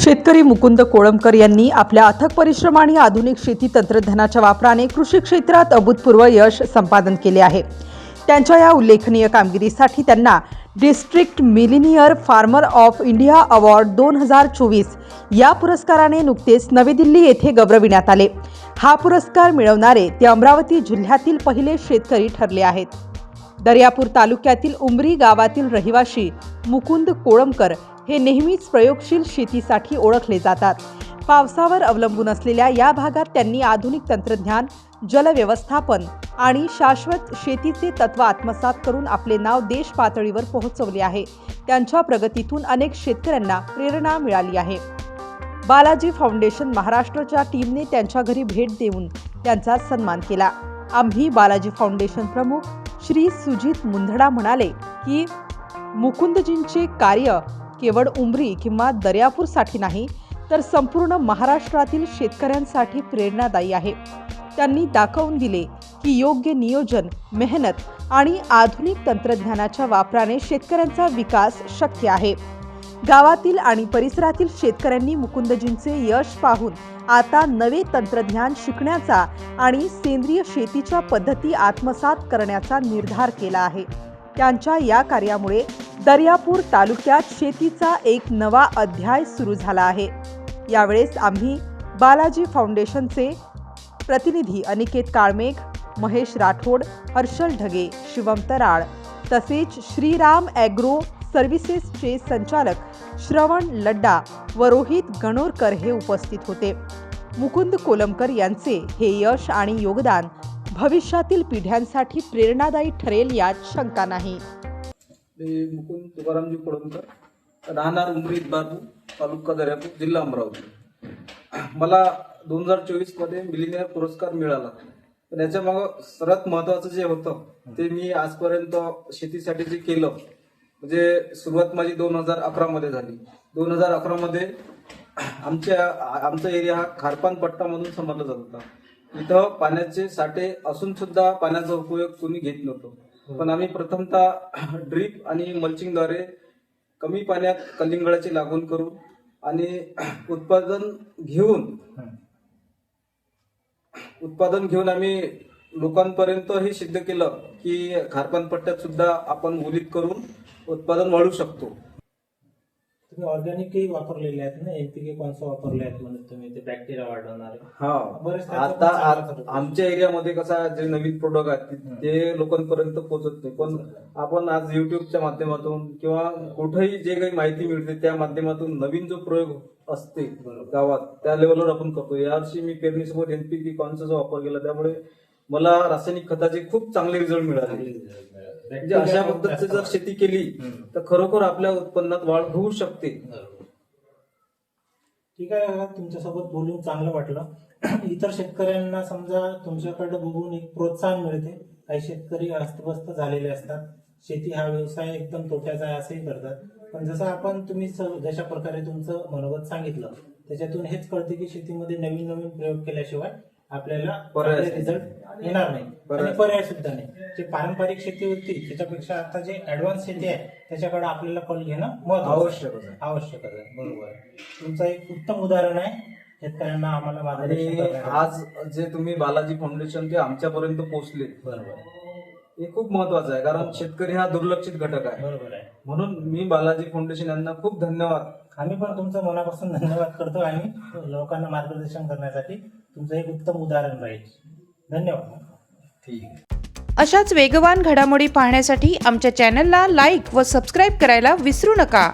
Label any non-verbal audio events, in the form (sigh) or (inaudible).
शेतकरी मुकुंद कोळंबकर यांनी आपल्या अथक परिश्रम आणि आधुनिक शेती तंत्रज्ञानाच्या वापराने कृषी क्षेत्रात अभूतपूर्व यश संपादन केले आहे. त्यांच्या या उल्लेखनीय कामगिरीसाठी त्यांना district millionaire farmer of India award दोन हजार चोवीस या पुरस्काराने नुकतेच नवी दिल्ली येथे गौरविण्यात आले. हा पुरस्कार मिळवणारे ते अमरावती जिल्ह्यातील पहिले शेतकरी ठरले आहेत. दर्यापूर तालुक्यातील उमरी गावातील रहिवाशी मुकुंद कोळंबकर हे नेहमीच प्रयोगशील शेतीसाठी ओळखले जातात. पावसावर अवलंबून असलेल्या या भागात त्यांनी आधुनिक तंत्रज्ञान जलव्यवस्थापन आणि शाश्वत शेतीचे तत्व आत्मसात करून आपले नाव देश पातळीवर पोहोचवले आहे. त्यांच्या प्रगतीतून अनेक शेतकऱ्यांना प्रेरणा मिळाली आहे. बालाजी फाउंडेशन महाराष्ट्रच्या टीमने त्यांच्या घरी भेट देऊन त्यांचा सन्मान केला. आम्ही बालाजी फाउंडेशन प्रमुख श्री सुजित मुंधडा म्हणाले की मुकुंदजींचे कार्य केवळ उमरी किंवा दर्यापूरसाठी नाही तर संपूर्ण महाराष्ट्रातील शेतकऱ्यांसाठी प्रेरणादायी आहे. त्यांनी दाखवून दिले की योग्य नियोजन मेहनत आणि आधुनिक तंत्रज्ञानाच्या वापराने शेतकऱ्यांचा विकास शक्य आहे. गावातील आणि परिसरातील शेतकऱ्यांनी मुकुंदजींचे यश पाहून आता नवे तंत्रज्ञान शिकण्याचा आणि सेंद्रिय शेतीच्या पद्धती आत्मसात करण्याचा निर्धार केला आहे. त्यांच्या या कार्यामुळे दर्यापूर तालुक्यात शेतीचा एक नवा अध्याय सुरू झाला आहे. यावेळेस आम्ही बालाजी फाउंडेशनचे प्रतिनिधी अनिकेत काळमेघ महेश राठोड हर्षल ढगे शिवम तराळ तसेच श्रीराम ॲग्रो सर्व्हिसेसचे संचालक श्रवण लड्डा व रोहित गणोरकर हे उपस्थित होते. मुकुंद कोलमकर यांचे हे यश आणि योगदान भविष्यातील पिढ्यांसाठी प्रेरणादायी ठरेल यात शंका नाही. मी मुकुंद तुकारामजी कोळंबकर राहणार उमरीत बाबू तालुका दर्यापूर जिल्हा अमरावती. मला दोन हजार चोवीसमध्ये मिलिनियर पुरस्कार मिळाला. पण याच्या मग सर्वात महत्वाचं जे होतं ते मी आजपर्यंत शेतीसाठी जे केलं म्हणजे सुरुवात माझी दोन हजार अकरा मध्ये झाली. दोन हजार अकरा मध्ये आमच्या आमचा एरिया हा खारपान पट्टा म्हणून समजला जात होता. इथं पाण्याचे साठे असून सुद्धा पाण्याचा उपयोग कोणी घेत नव्हतं. पण आम्ही प्रथमतः ड्रीप आणि मल्चिंगद्वारे कमी पाण्यात कलिंगडाची लागवड करून आणि उत्पादन घेऊन उत्पादन घेऊन आम्ही लोकांपर्यंत हे सिद्ध केलं की खारपान पट्ट्यात सुद्धा आपण मुलीत करून उत्पादन वाढू शकतो. तुम्ही ऑर्गॅनिकही वापरलेले आहेत ना एनपीके कॉन्स वापरले आहेत म्हणून तुम्ही ते बॅक्टेरिया वाढवणारे? हा. बरेच आता आ-. आमच्या एरियामध्ये कसा जे नवीन प्रोडक्ट आहेत ते लोकांपर्यंत पोहोचत नाही. पण आपण आज युट्यूबच्या माध्यमातून किंवा कुठेही जे काही माहिती मिळते त्या माध्यमातून नवीन जो प्रयोग असते गावात त्या लेवलवर आपण करतो. यावर्षी मी पेरणीसोबत एनपीके कॉन्सचा वापर केला त्यामुळे मला रासायनिक खताचे खूप चांगले रिझल्ट मिळाले. म्हणजे अशा पद्धतीची जर शेती केली तर खरोखर आपल्या उत्पन्नात वाढ होऊ शकते. ठीक आहे तुमच्यासोबत बोलून चांगलं वाटलं. (clears throat) इतर शेतकऱ्यांना समजा तुमच्याकडे बघून एक प्रोत्साहन मिळते. काही शेतकरी अस्तव्यस्त झालेले असतात. शेती हा व्यवसाय एकदम तोट्याचा आहे असंही करतात. पण जसं आपण तुम्ही जशा प्रकारे तुमचं मनोगत सांगितलं त्याच्यातून हेच कळते की शेतीमध्ये नवीन नवीन प्रयोग केल्याशिवाय आपल्याला पर्याय रिझल्ट येणार नाही पर्याय. आणि पर्याय सुद्धा नाही जे पारंपरिक शेती होती त्याच्यापेक्षा आता जे ऍडव्हान्स शेती आहे त्याच्याकडे आपल्याला कल घेणं महत्वाचं आहे. आवश्यकच आहे. बरोबर. तुमचं एक उत्तम उदाहरण आहे शेतकऱ्यांना आम्हाला मार्गदर्शन. आज जे तुम्ही बालाजी फाउंडेशन ते आमच्यापर्यंत पोहोचले बरोबर. हे खूप महत्वाचं आहे कारण शेतकरी हा दुर्लक्षित घटक आहे बरोबर आहे म्हणून मी बालाजी फाउंडेशन यांना खूप धन्यवाद आम्ही पण तुमचं मनापासून धन्यवाद करतो आणि लोकांना मार्गदर्शन करण्यासाठी तुमचं एक उत्तम उदाहरण राहील. धन्यवाद. ठीक अशाच वेगवान घडामोडी पाहण्यासाठी आमच्या चॅनलला लाईक व सबस्क्राईब करायला विसरू नका.